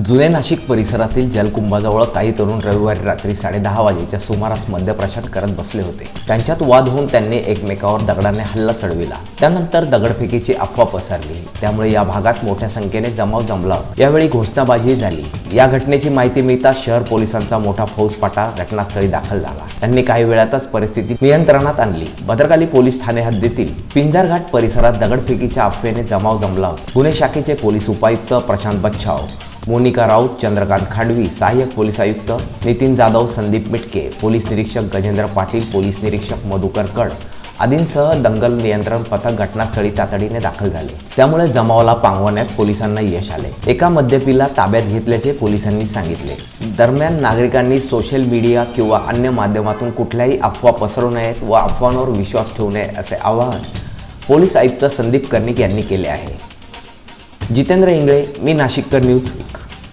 जुने नाशिक परिसरातील जलकुंभाजवळ काही तरुण रविवारी रात्री साडेदहा वाजेच्या सुमारास मद्यप्रशात करत बसले होते. त्यांच्यात वाद होऊन त्यांनी एकमेकावर दगडाने हल्ला चढविला. त्यानंतर दगडफेकीची अफवा पसरली. त्यामुळे या भागात मोठ्या संख्येने जमाव जमला. यावेळी घोषणाबाजी झाली. या घटनेची माहिती मिळताच शहर पोलिसांचा मोठा फौजफाटा घटनास्थळी दाखल झाला. त्यांनी काही वेळातच परिस्थिती नियंत्रणात आणली. भद्रकाली पोलीस ठाणे हद्दीतील पिंजारघाट परिसरात दगडफेकीच्या अफवेने जमाव जमला. गुन्हे पुणे शाखेचे पोलीस उपायुक्त प्रशांत बच्छाव. मोनिका राऊत चंद्रकांत खांडवी सहाय्यक पोलीस आयुक्त नितीन जाधव संदीप मिटके पोलीस निरीक्षक गजेंद्र पाटील पोलीस निरीक्षक मधुकर कड आदींसह दंगल नियंत्रण पथक घटनास्थळी तातडीने दाखल झाले. त्यामुळे जमावाला पांगवण्यात पोलिसांना यश आले. एका मद्यपीला ताब्यात घेतल्याचे पोलिसांनी सांगितले. दरम्यान नागरिकांनी सोशल मीडिया किंवा अन्य माध्यमातून कुठल्याही अफवा पसरवू नयेत व अफवांवर विश्वास ठेवू नये असे आवाहन पोलीस आयुक्त संदीप कर्णिक यांनी केले आहे. जितेंद्र इंगळे मी नाशिककर न्यूज.